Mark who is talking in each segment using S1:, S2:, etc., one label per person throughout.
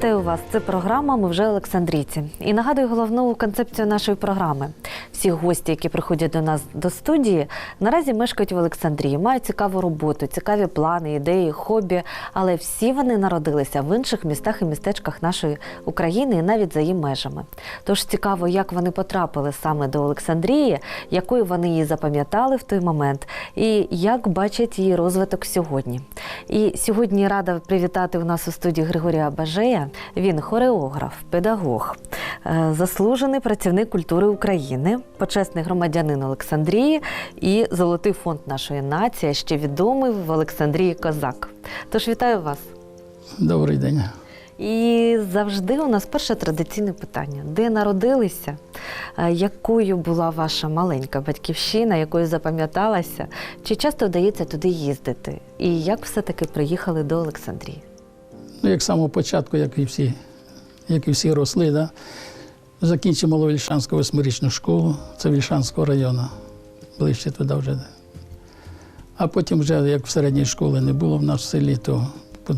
S1: Вітаю вас. Це програма Ми вже Олександрійці. І нагадую головну концепцію нашої програми. Всі гості, які приходять до нас до студії, наразі мешкають в Олександрії, мають цікаву роботу, цікаві плани, ідеї, хобі. Але всі вони народилися в інших містах і містечках нашої України і навіть за її межами. Тож цікаво, як вони потрапили саме до Олександрії, якою вони її запам'ятали в той момент, і як бачать її розвиток сьогодні. І сьогодні рада привітати у нас у студії Григорія Бажея. Він хореограф, педагог, е, заслужений працівник культури України, почесний громадянин Олександрії і золотий фонд нашої нації, ще відомий в Олександрії Козак. Тож вітаю вас.
S2: Добрий день.
S1: І завжди у нас перше традиційне питання: де народилися, Е, якою була ваша маленька батьківщина, якою запам'яталася, чи часто вдається туди їздити? І як все-таки приїхали до Олександрії?
S2: Ну, як з самого початку, як і всі, як і всі росли, да? закінчив Маловільшанську восьмирічну школу, це Вільшанського району, ближче туди вже. А потім, вже, як в середній школи не було в нас в селі, то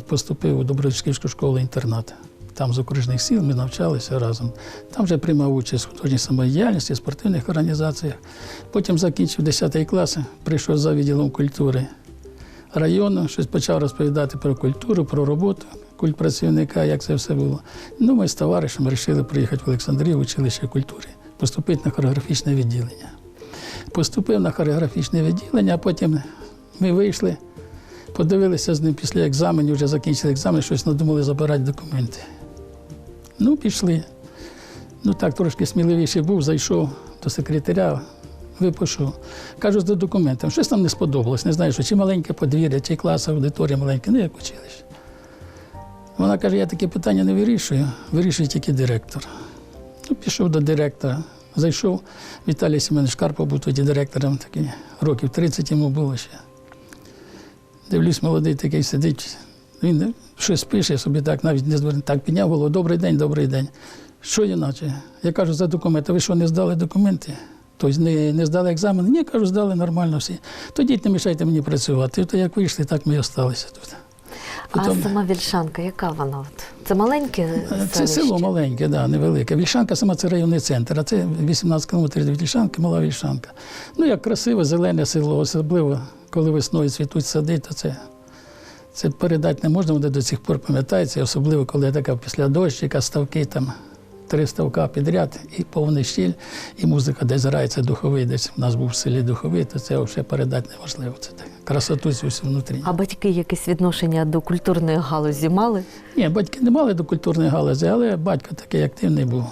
S2: поступив у Добровичківську школу інтернат. Там з окружних сіл ми навчалися разом. Там вже приймав участь в художній самодіяльності, спортивних організаціях. Потім закінчив 10 клас, прийшов за відділом культури району, щось почав розповідати про культуру, про роботу культпрацівника, як це все було. Ну, ми з товаришем вирішили приїхати в Олександрію в училище культури, поступити на хореографічне відділення. Поступив на хореографічне відділення, а потім ми вийшли, подивилися з ним після екзаменів, вже закінчили екзамен, щось надумали забирати документи. Ну, пішли. Ну так, трошки сміливіший був, зайшов до секретаря, випишу. Кажу, з документом. Щось там не сподобалось. Не знаю, що чи маленьке подвір'я, чи клас, аудиторія маленька, ну як училище. Вона каже, я таке питання не вирішую, вирішує тільки директор. Ну, пішов до директора. Зайшов Віталій Семенович Карпов був тоді директором, такий, років 30 йому було ще. Дивлюсь, молодий такий сидить. Він щось пише собі так, навіть не звернув, так підняв голову. Добрий день, добрий день. Що іначе? Я кажу, за документи. Ви що, не здали документи? Тобто не, не здали екзамен? Ні, кажу, здали нормально всі. Тоді не мішайте мені працювати. То як вийшли, так ми і залишилися тут. Потім-
S1: А сама Вільшанка, яка вона? От? Це маленьке
S2: Це село маленьке, да, невелике. Вільшанка сама це районний центр, а це 18 кілометрів від Вільшанки, мала Вільшанка. Ну, як красиве, зелене село, особливо, коли весною цвітуть сади, то це, це передати не можна, вони до цих пор пам'ятаються, особливо, коли така після дощика, ставки там. Три ставка підряд, і повний щіль, і музика десь грається духовий, десь в нас був в селі духовий, то це взагалі передати неможливо. Це так. Красоту цю внутрі.
S1: А батьки якесь відношення до культурної галузі мали?
S2: Ні, батьки не мали до культурної галузі, але батько такий активний був.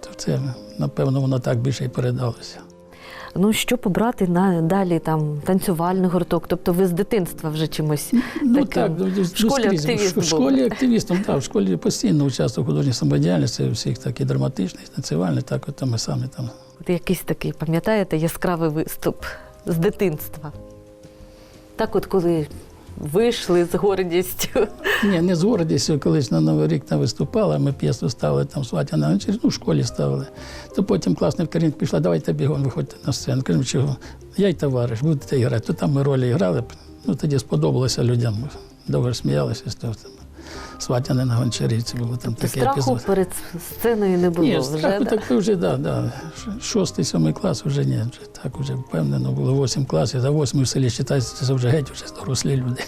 S2: То це, напевно, воно так більше і передалося.
S1: Ну, що побрати на далі там танцювальний гурток? Тобто ви з дитинства вже чимось
S2: Ну
S1: таким
S2: так, ну,
S1: в школі
S2: скрізь.
S1: активіст
S2: в школі активістом, так, в школі постійно участвував в художній самодіяльності, всіх так і драматичних, танцювальних, так от ми самі там.
S1: От якийсь такий, пам'ятаєте, яскравий виступ з дитинства. Так, от коли вийшли з гордістю.
S2: Ні, не з гордістю, колись на Новий рік там виступала, ми п'єсу ставили там сватя на вечір, ну, в школі ставили. То потім класний керівник пішла, давайте бігом виходьте на сцену. Кажемо, чого? Я й товариш, будете грати. То там ми ролі грали, ну тоді сподобалося людям. Довго сміялися з того. Там. Сватяне на гончарівці було там таке
S1: страху
S2: епізод.
S1: перед сценою не було
S2: Ні,
S1: вже.
S2: страху так вже, да, да. Шостий, сьомий клас вже ні, вже так вже впевнено було восім класів. За восьмий в селі вважається, це вже геть, вже дорослі люди.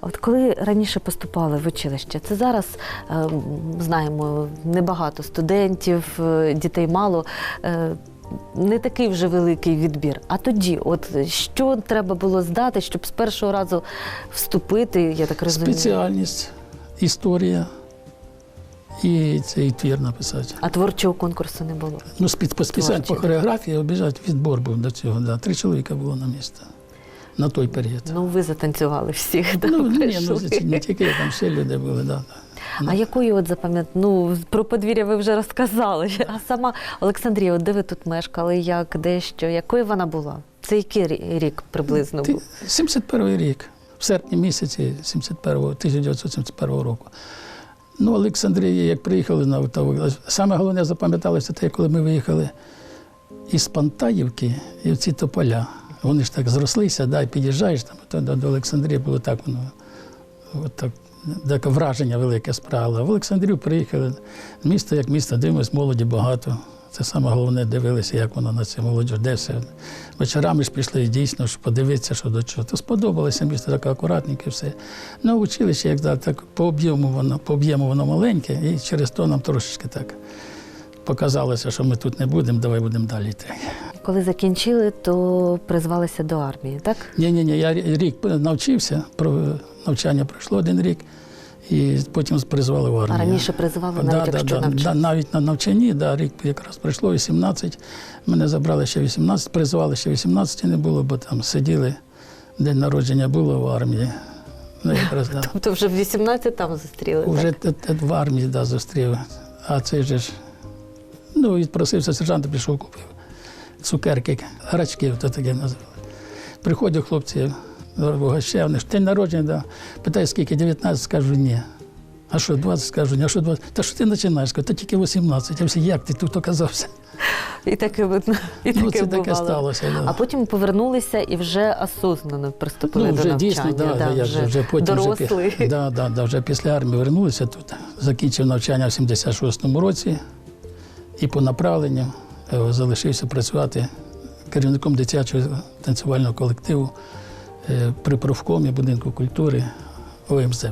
S1: От коли раніше поступали в училище, це зараз е, знаємо небагато студентів, е, дітей мало. е, Не такий вже великий відбір. А тоді, от що треба було здати, щоб з першого разу вступити, я так розумію.
S2: Спеціальність, історія і цей твір написати.
S1: А творчого конкурсу не було.
S2: Ну, спі- по хореографії обіжать відбор був до цього. Да. Три чоловіка було на місце на той період.
S1: Ну, ви затанцювали всіх. да,
S2: Ну, ні, ну, не тільки я, там ще люди були, да.
S1: А якою от запам'ят... Ну, про подвір'я ви вже розказали. А сама Олександрія, от де ви тут мешкали, як, де що, якою вона була? Це який рік приблизно був?
S2: 71-й рік, в серпні місяці 71 1971 року. Ну, Олександрія, як приїхали на Витаву, саме головне запам'яталося те, коли ми виїхали із Пантаївки і в ці тополя. Вони ж так зрослися, да, і під'їжджаєш там, то до, до Олександрії було так воно. От так таке враження велике справило. В Олександрію приїхали. Місто як місто, дивимось, молоді багато. Це саме головне дивилися, як воно на це молодь де все. Вечорами ж пішли дійсно, щоб подивитися, що до чого. То сподобалося місто таке акуратненьке, все. Ну, училище, як так, так по об'єму воно, по об'єму воно маленьке, і через то нам трошечки так показалося, що ми тут не будемо, давай будемо далі йти.
S1: Коли закінчили, то призвалися до армії, так?
S2: Ні, ні, ні, я рік навчився, навчання пройшло один рік, і потім призвали в армію.
S1: А раніше призивали навіть
S2: да,
S1: якщо
S2: да,
S1: навчався.
S2: да, навіть на навчанні, да, рік якраз пройшло 18. Мене забрали ще 18, призвали ще 18 не було, бо там сиділи, день народження було в армії. Ну, якраз, да.
S1: Тобто вже в 18 там зустріли. так?
S2: Уже те в армії да, зустрів. А цей же ж, ну, відпросився сержант, пішов купив цукерки, грачки, то таке називали. Приходять хлопці, угощав, вони ж день народження, да. питаю, скільки, 19, скажу, ні. А що, 20, скажу, ні, а що 20? Та що ти починаєш? Кажу, Та тільки 18. Я всі, як ти тут оказався?
S1: І таке видно. І
S2: Ну,
S1: таке
S2: це таке
S1: бувало.
S2: сталося. Да.
S1: А потім повернулися і вже осознано приступили
S2: Ну,
S1: до
S2: вже
S1: навчання.
S2: дійсно, да,
S1: да,
S2: я
S1: вже,
S2: вже, потім вже,
S1: дорослий.
S2: да, да, да, вже після армії вернулися тут. Закінчив навчання в 76-му році і по направленню е, залишився працювати керівником дитячого танцювального колективу при профкомі будинку культури ОМЗ.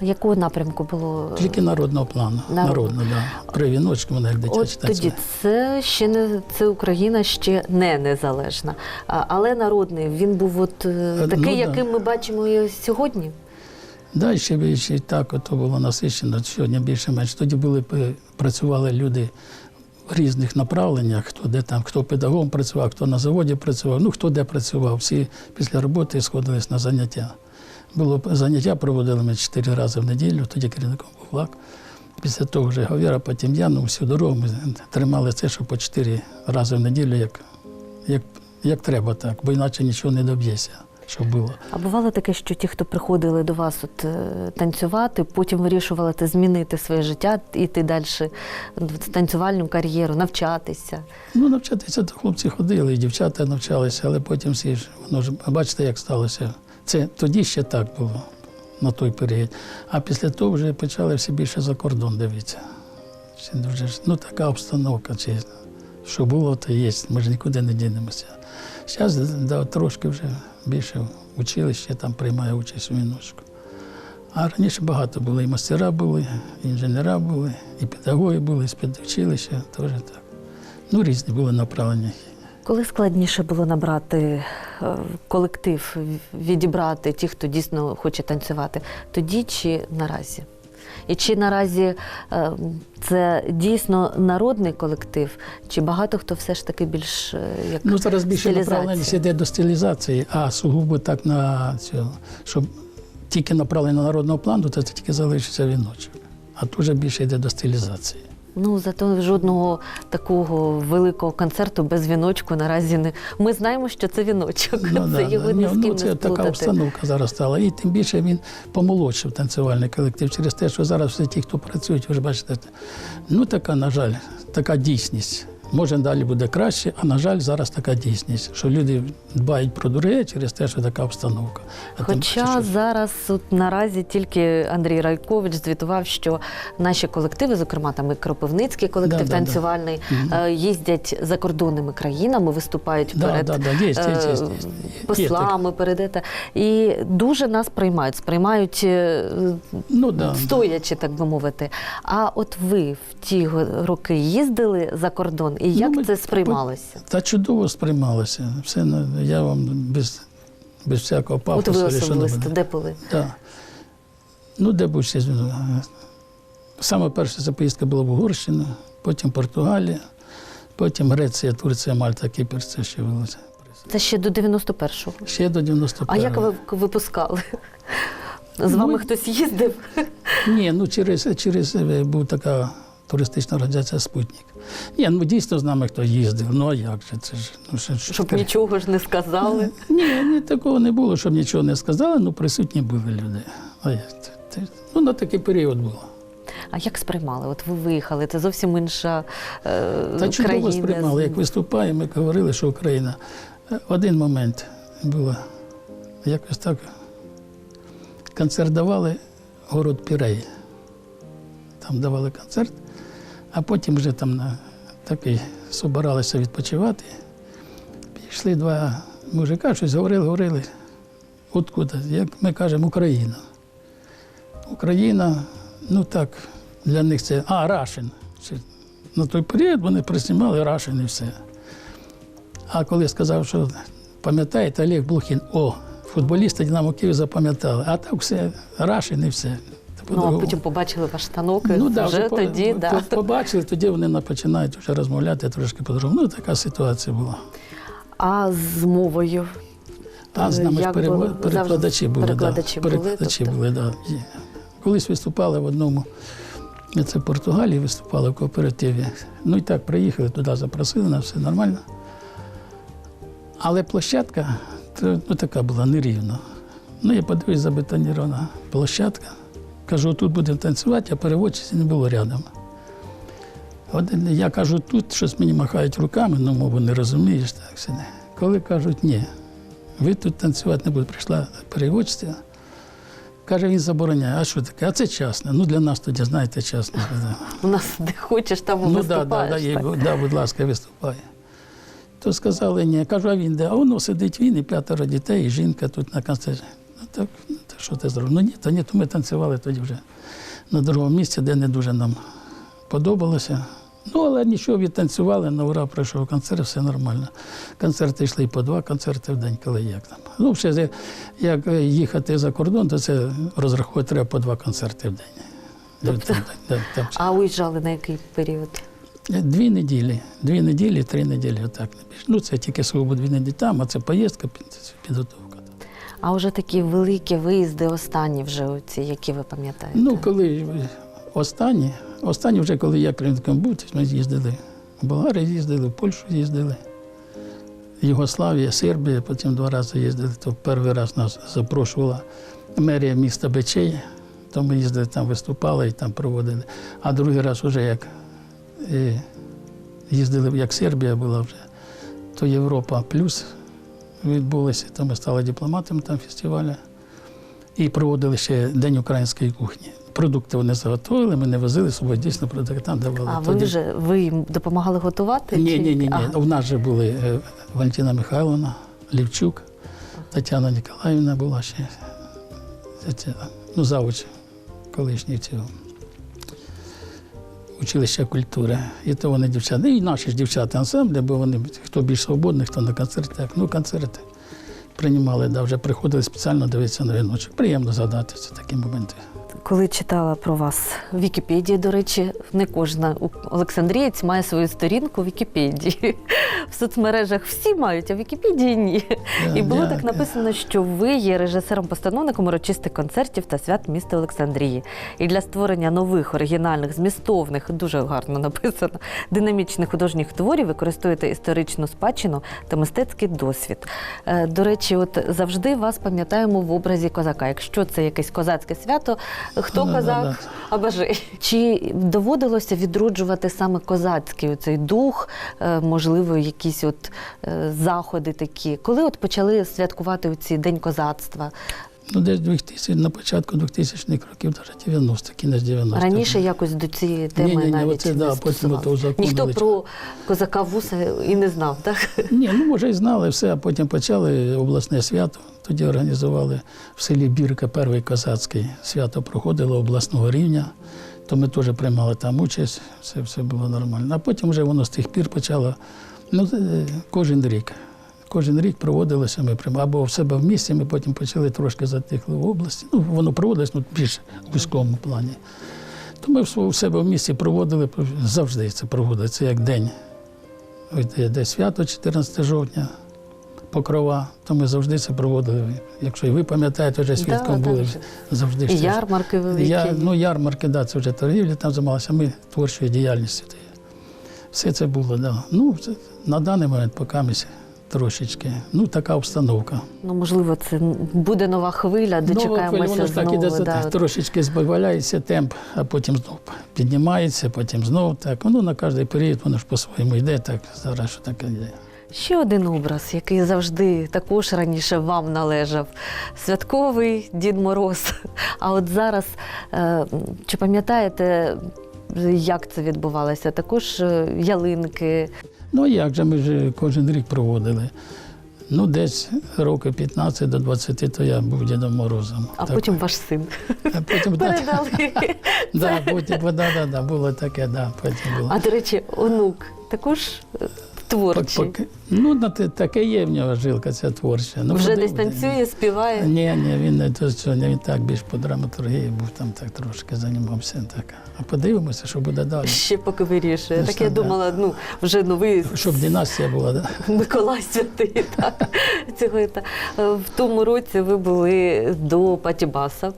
S1: Якого напрямку було?
S2: Тільки народного плану.
S1: Народ.
S2: Народно, да. При віночку мене як дитячий
S1: тоді це ще не це Україна ще не незалежна. А, але народний він був от е,
S2: ну,
S1: такий,
S2: да.
S1: яким ми бачимо і сьогодні.
S2: Да, ще більше так ото було насичено. Сьогодні більше-менш. Тоді були е, працювали люди різних направленнях, хто де там, хто педагогом працював, хто на заводі працював, ну хто де працював. Всі після роботи сходились на заняття. Було заняття проводили ми чотири рази в неділю, тоді керівником був влак. Після того вже Говіра, потім я, ну всю дорогу ми тримали це, що по чотири рази в неділю, як, як, як треба так, бо іначе нічого не доб'єшся, щоб було.
S1: А бувало таке, що ті, хто приходили до вас от, е, танцювати, потім вирішували змінити своє життя, йти далі в танцювальну кар'єру, навчатися.
S2: Ну, навчатися то хлопці ходили, і дівчата навчалися, але потім всі ж, воно ж, бачите, як сталося. Це тоді ще так було, на той період. А після того вже почали всі більше за кордон дивитися. Дуже ну, така обстановка, чи що було, то є, ми ж нікуди не дінемося. Зараз да, трошки вже більше в училище там приймає участь у віночку. А раніше багато було, і мастера були, і інженера були, і педагоги були, і з педучилища теж так. Ну, різні були направлення.
S1: Коли складніше було набрати е, колектив, відібрати ті, хто дійсно хоче танцювати, тоді чи наразі? І чи наразі е, це дійсно народний колектив, чи багато хто все ж таки більш е, як
S2: Ну, зараз більше направленість йде до стилізації, а сугубо так на цю, щоб тільки направлення народного плану, то це тільки залишиться віночок. А тут вже більше йде до стилізації.
S1: Ну зато жодного такого великого концерту без віночку наразі не ми знаємо, що це віночок.
S2: Ну,
S1: це
S2: да,
S1: його
S2: да. ну, це така обстановка зараз стала. І тим більше він помолодшив танцювальний колектив через те, що зараз всі ті, хто працюють, ви ж бачите, ну така, на жаль, така дійсність. Може, далі буде краще, а на жаль, зараз така дійсність, що люди дбають про друге через те, що така обстановка. А
S1: Хоча
S2: більше, що-
S1: зараз от наразі тільки Андрій Райкович звітував, що наші колективи, зокрема там і Кропивницький колектив
S2: Да, да, да.
S1: танцювальний, е, їздять за кордонними країнами, виступають
S2: Да,
S1: перед
S2: да, да, є, є, є,
S1: е,
S2: є, є.
S1: послами, перед ете. і дуже нас приймають, сприймають е,
S2: Ну, да.
S1: стоячи, так би мовити. А от ви в ті роки їздили за кордон, і як
S2: Ну, ми
S1: це сприймалося?
S2: Та чудово сприймалося. Все я вам без, без всякого
S1: От
S2: пафосу.
S1: ви
S2: рішено
S1: особисто, де були?
S2: Да. Ну, де був ще. Саме перша ця поїздка була в Угорщину, потім Португалія, потім Греція, Турція, Мальта, Кіпр, це ще велося.
S1: Це ще до 91-го.
S2: Ще до 91-го.
S1: А як ви випускали? З вами
S2: Ну,
S1: хтось їздив?
S2: Ні, ну через, через е, був така туристична організація Спутник. Ні, ну дійсно з нами хто їздив. Ну а як же? Це ж ну, що, що
S1: Щоб
S2: таке?
S1: нічого ж не сказали.
S2: Ні, ні, такого не було, щоб нічого не сказали, ну присутні були люди. А як це? Це- Ну, на такий період було.
S1: А як сприймали? От ви виїхали, це зовсім інша е,
S2: Та чудово
S1: країна.
S2: сприймали, як виступаємо, ми говорили, що Україна. Е, Один момент було якось так. Концерт давали город Пірей. Там давали концерт, а потім вже там на такий собиралися відпочивати. Пішли два мужика, щось говорили, говорили. Откуда? Як ми кажемо, Україна. Україна, ну так, для них це. А, Рашин. На той період вони приснімали Рашин і все. А коли сказав, що пам'ятаєте, Олег Блохін, о, футболісти Динамо Київ запам'ятали, а так все, Рашин і все. Та
S1: Ну, а потім побачили ваш танок, і
S2: Ну, да,
S1: вже
S2: по-
S1: тоді,
S2: по-
S1: да.
S2: побачили, тоді вони починають вже розмовляти трошки по-другому. Ну, така ситуація була.
S1: А з мовою?
S2: А з нами ж
S1: Як
S2: перево-
S1: було?
S2: перекладачі були.
S1: перекладачі
S2: да.
S1: були,
S2: перекладачі
S1: тобто?
S2: були, да. Колись виступали в одному, це в Португалії виступали в кооперативі. Ну і так, приїхали туди, запросили нас, все нормально. Але площадка ну, така була нерівна. Ну, я подивився забетонірована площадка. Кажу, тут будемо танцювати, а переводчиці не було рядом. От я кажу, тут щось мені махають руками, ну, мову не розумієш, так все. Коли кажуть, ні, ви тут танцювати не будете. Прийшла переводчиця. Каже, він забороняє. А що таке? А це часно. Ну, для нас тоді, знаєте, часно.
S1: У нас де хочеш, там
S2: Ну, да, да, да,
S1: так.
S2: да, будь ласка, виступай. То сказали, ні. Кажу, а він де? А воно сидить він і п'ятеро дітей, і жінка тут на концерті. Ну ну, так що ти зробив? Ну ні, то ні, то ми танцювали тоді вже на другому місці, де не дуже нам подобалося. Ну, але нічого, відтанцювали, на ура пройшов концерт, все нормально. Концерти йшли по два концерти в день, коли як там. Ну, ще як е, їхати за кордон, то це розраховувати треба по два концерти в день.
S1: Тобто-
S2: Там- там- там-
S1: А уїжджали на який період?
S2: Дві неділі, дві неділі, три неділі, отак не більше. Ну, це тільки свого дві неділі там, а це поїздка, під- підготовка.
S1: А вже такі великі виїзди, останні вже оці, які ви пам'ятаєте?
S2: Ну, коли останні, останні вже коли я керівником був, ми їздили в Болгарію їздили, в Польщу їздили, Югославія, Сербія, потім два рази їздили, то перший раз нас запрошувала мерія міста Бечей, то ми їздили там, виступали і там проводили. А другий раз вже як е, їздили, як Сербія була вже, то Європа плюс відбулося, то ми стали дипломатами там фестивалю. І проводили ще День української кухні. Продукти вони заготовили, ми не возили з собою, дійсно продукти там давали.
S1: А ви
S2: Тоді-
S1: вже ви їм допомагали готувати?
S2: Ні,
S1: чи-
S2: ні, ні, ні.
S1: Ага.
S2: У нас же були е, Валентина Михайловна, Лівчук, Тетяна Ніколаївна була ще. Ну, завуч колишній цього. Училища культури. І то вони дівчата. І наші ж дівчата ансамблі, бо вони хто більш свободний, хто на концертах. Ну, концерти приймали, да, вже приходили спеціально дивитися на віночок. Приємно згадати це такі моменти.
S1: Коли читала про вас в Вікіпедії, до речі, не кожна у- Олександрієць має свою сторінку в Вікіпедії. В соцмережах всі мають, а в Вікіпедії ні. І було так написано, що ви є режисером-постановником урочистих концертів та свят міста Олександрії. І для створення нових оригінальних, змістовних, дуже гарно написано, динамічних художніх творів використовуєте історичну спадщину та мистецький досвід. Е, До речі, от завжди вас пам'ятаємо в образі козака. Якщо це якесь козацьке свято, хто
S2: Да, да,
S1: козак,
S2: да.
S1: а бажи. Чи доводилося відроджувати саме козацький цей дух, е, можливо, якісь от е, заходи такі? Коли от почали святкувати ці День козацтва?
S2: Ну, десь 2000, на початку 2000-х років, навіть 90-х, кінець 90
S1: Раніше якось до цієї теми
S2: Ні-ні-ні,
S1: навіть
S2: оце,
S1: не
S2: да, потім ото узаконили.
S1: Ніхто про козака вуса і не знав, так?
S2: Ні, ну може і знали все, а потім почали обласне свято. Тоді організували в селі Бірка перший козацький свято проходило обласного рівня. То ми теж приймали там участь, все, все було нормально. А потім вже воно з тих пір почало ну, е, кожен рік. Кожен рік проводилося, ми приймали або в себе в місті, ми потім почали трошки затихли в області. Ну, воно проводилось ну, більш в вузькому плані. То ми в себе в місті проводили завжди це проводиться як день. Де, свято 14 жовтня, покрова, то ми завжди це проводили. Якщо і ви пам'ятаєте, вже свідком
S1: Да,
S2: були завжди.
S1: І
S2: це
S1: ярмарки великі.
S2: Я, ну, ярмарки, да, це вже торгівля, там займалися, ми творчою діяльністю. Все це було, да. Ну, це, на даний момент поки ми трошечки. Ну, така обстановка.
S1: Ну, можливо, це буде нова хвиля,
S2: Нова
S1: дочекаємося
S2: хвиля, воно так
S1: знову. да.
S2: трошечки збавляється темп, а потім знов піднімається, потім знов так. Воно на кожний період, воно ж по-своєму йде, так зараз що таке йде.
S1: Ще один образ, який завжди також раніше вам належав. Святковий Дід Мороз. А от зараз, е, чи пам'ятаєте, як це відбувалося? Також е, ялинки.
S2: Ну як же ми ж кожен рік проводили? Ну, десь роки 15 до 20, то я був Дідом Морозом.
S1: А
S2: Так.
S1: потім ваш син
S2: А потім
S1: передали.
S2: да, потім, да, да, да, було таке, да, потім було.
S1: А до речі, онук також е, творчий.
S2: Пок- Ну, таке є в нього жилка ця творча. Ну,
S1: Вже десь танцює, співає.
S2: Ні, ні, він не то сьогодні, він так більш по драматургії був там так трошки займався. Так. А подивимося, що буде далі.
S1: Ще поки вирішує.
S2: Ну,
S1: Так я
S2: да.
S1: думала, ну вже новий
S2: Щоб династія була. Да?
S1: Миколай Святий. Так. Цього. Е, В тому році ви були до Патібаса.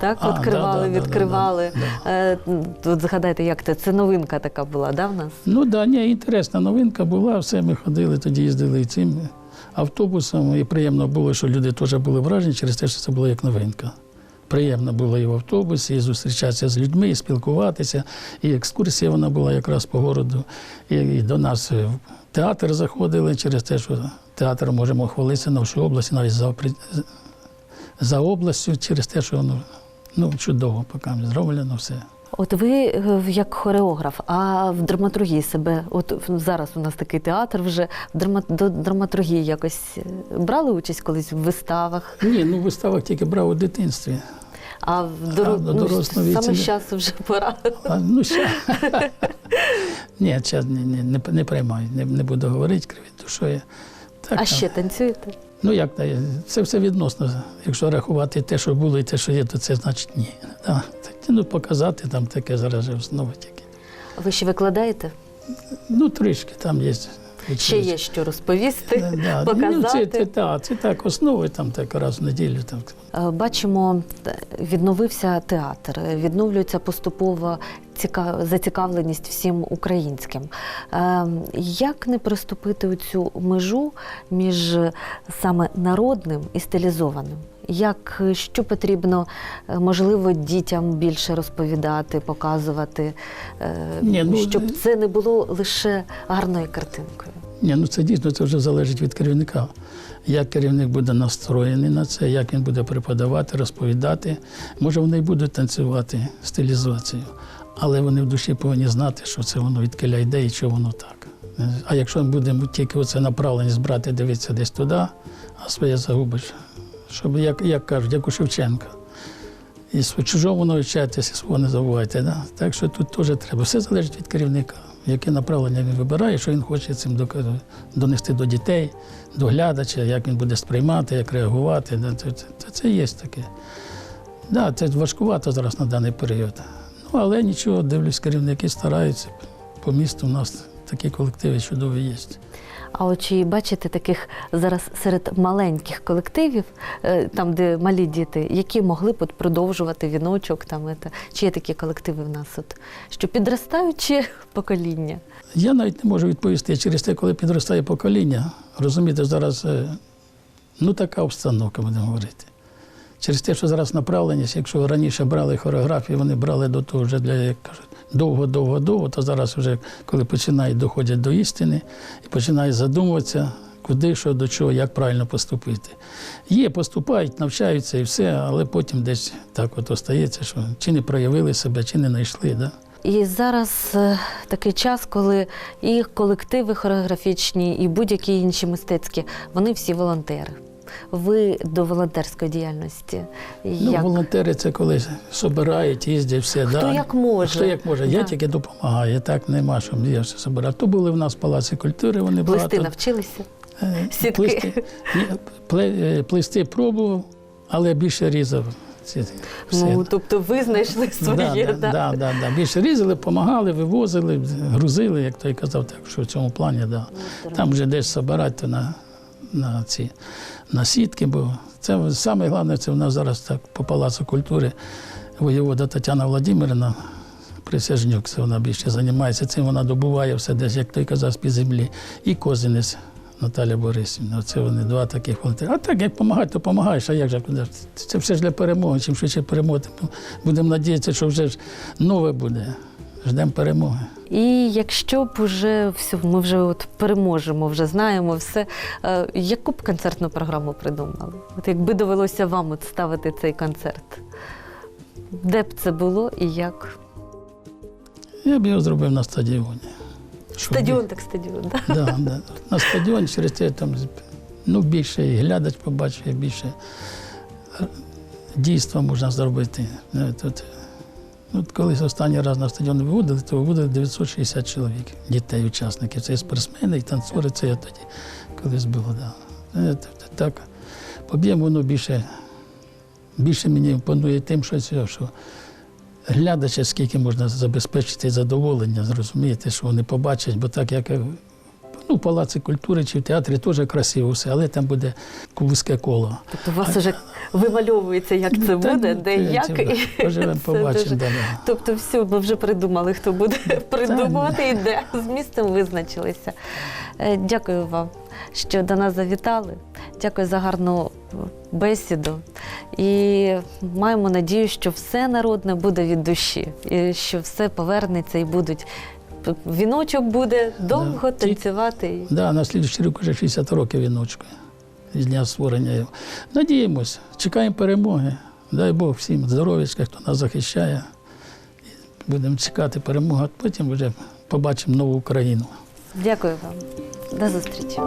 S1: Так,
S2: А,
S1: відкривали,
S2: да, да, да,
S1: відкривали.
S2: да,
S1: Е, От згадайте, як це? Це новинка така була, да, в нас?
S2: Ну так, да, ні, інтересна новинка була, все ми ходили, тоді їздили цим автобусом, і приємно було, що люди теж були вражені через те, що це було як новинка. Приємно було і в автобусі, і зустрічатися з людьми, і спілкуватися. І екскурсія вона була якраз по городу. І, і до нас в театр заходили через те, що театр можемо хвалитися на всю область, навіть за, за областю, через те, що воно ну, чудово поки зроблено все.
S1: От ви е, як хореограф, а в драматургії себе, от зараз у нас такий театр вже до драматургії якось е, брали участь колись в виставах,
S2: Ні, ну в виставах тільки брав у дитинстві.
S1: а в доро...
S2: А,
S1: ну,
S2: віці
S1: саме з часу вже пора.
S2: А, ну, ще. Ні, час не, не, не, не приймаю, не, не буду говорити криві душою. Так,
S1: А ще танцюєте?
S2: Ну як це все відносно. Якщо рахувати те, що було, і те, що є, то це значить ні. Да. Ну, показати там таке зараз знову тільки. тільки.
S1: Ви ще викладаєте?
S2: Ну, трішки там є.
S1: Ще є що розповісти,
S2: Да, да. Ну, це,
S1: показати.
S2: це, та, це так, основи там так раз в неділю. Там.
S1: Е, Бачимо, відновився театр, е, відновлюється поступово ціка- зацікавленість всім українським. Е, Як не приступити у цю межу між саме народним і стилізованим? Як е, що потрібно, е, можливо, дітям більше розповідати, показувати, е,
S2: Ні, ну,
S1: щоб це не було лише гарною картинкою?
S2: Ні, ну це дійсно це вже залежить від керівника. Як керівник буде настроєний на це, як він буде преподавати, розповідати. Може, вони й будуть танцювати стилізацію, але вони в душі повинні знати, що це воно відкиля йде і що воно так. А якщо ми будемо тільки оце направленість брати, дивитися десь туди, а своє загубиш. Щоб, як, як кажуть, як у Шевченка. І чужому навчайтеся, свого не забувайте. Да? Так що тут теж треба. Все залежить від керівника, яке направлення він вибирає, що він хоче цим донести до дітей, до глядача, як він буде сприймати, як реагувати. Да? Це, це, це є таке. Да, це важкувато зараз на даний період. Ну, але нічого, дивлюсь, керівники стараються. По місту у нас такі колективи чудові є.
S1: А от чи бачите таких зараз серед маленьких колективів, е, там де малі діти, які могли б от продовжувати віночок, там ета, чи є такі колективи в нас, от що підростаюче покоління?
S2: Я навіть не можу відповісти через те, коли підростає покоління. Розумієте, зараз е, ну така обстановка, будемо говорити. Через те, що зараз направленість, якщо раніше брали хореографію, вони брали до того вже для, як кажуть, довго-довго-довго, то зараз вже, коли починають доходять до істини і починають задумуватися, куди, що, до чого, як правильно поступити. Є, поступають, навчаються і все, але потім десь так от остається, що чи не проявили себе, чи не знайшли. Да?
S1: І зараз е, такий час, коли і колективи хореографічні, і будь-які інші мистецькі, вони всі волонтери. Ви до волонтерської діяльності.
S2: Ну,
S1: як?
S2: волонтери це коли собирають, їздять, все.
S1: Хто
S2: да.
S1: як може.
S2: Хто як може. Я тільки допомагаю, так нема, щоб я все собирав. То були в нас в Палаці культури, вони
S1: Плести
S2: багато.
S1: навчилися?
S2: е,
S1: сітки?
S2: Плести, ні, е, плести пробував, але більше різав. Ці.
S1: Ну, тобто ви знайшли своє.
S2: да,
S1: да.
S2: да, да, да. Більше різали, допомагали, вивозили, грузили, як той казав, так що в цьому плані, да. Там вже десь збирати то на, на ці на сітки, бо це саме головне, це в нас зараз так по Палацу культури воєвода Тетяна Владимирівна. Присяжнюк, це вона більше займається цим, вона добуває все десь, як той казав, з-під землі. І Козинець Наталя Борисівна. Це вони два таких волонтери. А так, як допомагати, то допомагаєш, а як же? Це все ж для перемоги. Чим швидше перемоги, будемо надіятися, що вже ж нове буде. ждемо перемоги.
S1: І якщо б уже все, ми вже от переможемо, вже знаємо все, е, яку б концертну програму придумали? От якби довелося вам от ставити цей концерт, де б це було і як?
S2: Я б його зробив на стадіоні. Щоб
S1: Стадіон так стадіон, да?
S2: Да, да. На стадіоні через це там ну, більше і глядач побачив, більше е, дійства можна зробити. Е, Тут, от колись останній раз на стадіон виводили, то виводили 960 чоловік, дітей, учасників. Це і спортсмени, і танцори, це я тоді колись було. Да. Т- Так, поб'ємо воно більше, більше мені імпонує тим, що, цього, що глядача, скільки можна забезпечити задоволення, зрозумієте, що вони побачать, бо так як ну, в палаці культури чи в театрі теж красиво все, але там буде вузьке коло.
S1: Тобто у вас вже вимальовується, як це буде,
S2: ну,
S1: де, як.
S2: Поживемо, побачимо.
S1: Тобто, все, ми вже придумали, хто буде придумувати і де з містом визначилися. Е, Дякую вам, що до нас завітали. Дякую за гарну бесіду. І маємо надію, що все народне буде від душі, і що все повернеться і будуть. Віночок буде довго
S2: да.
S1: танцювати.
S2: Да, на слідчий рік вже 60 років віночку з дня створення його. Надіємось, чекаємо перемоги. Дай Бог всім здоров'ячка, хто нас захищає. Будемо чекати перемоги, а потім вже побачимо нову Україну.
S1: Дякую вам. До зустрічі.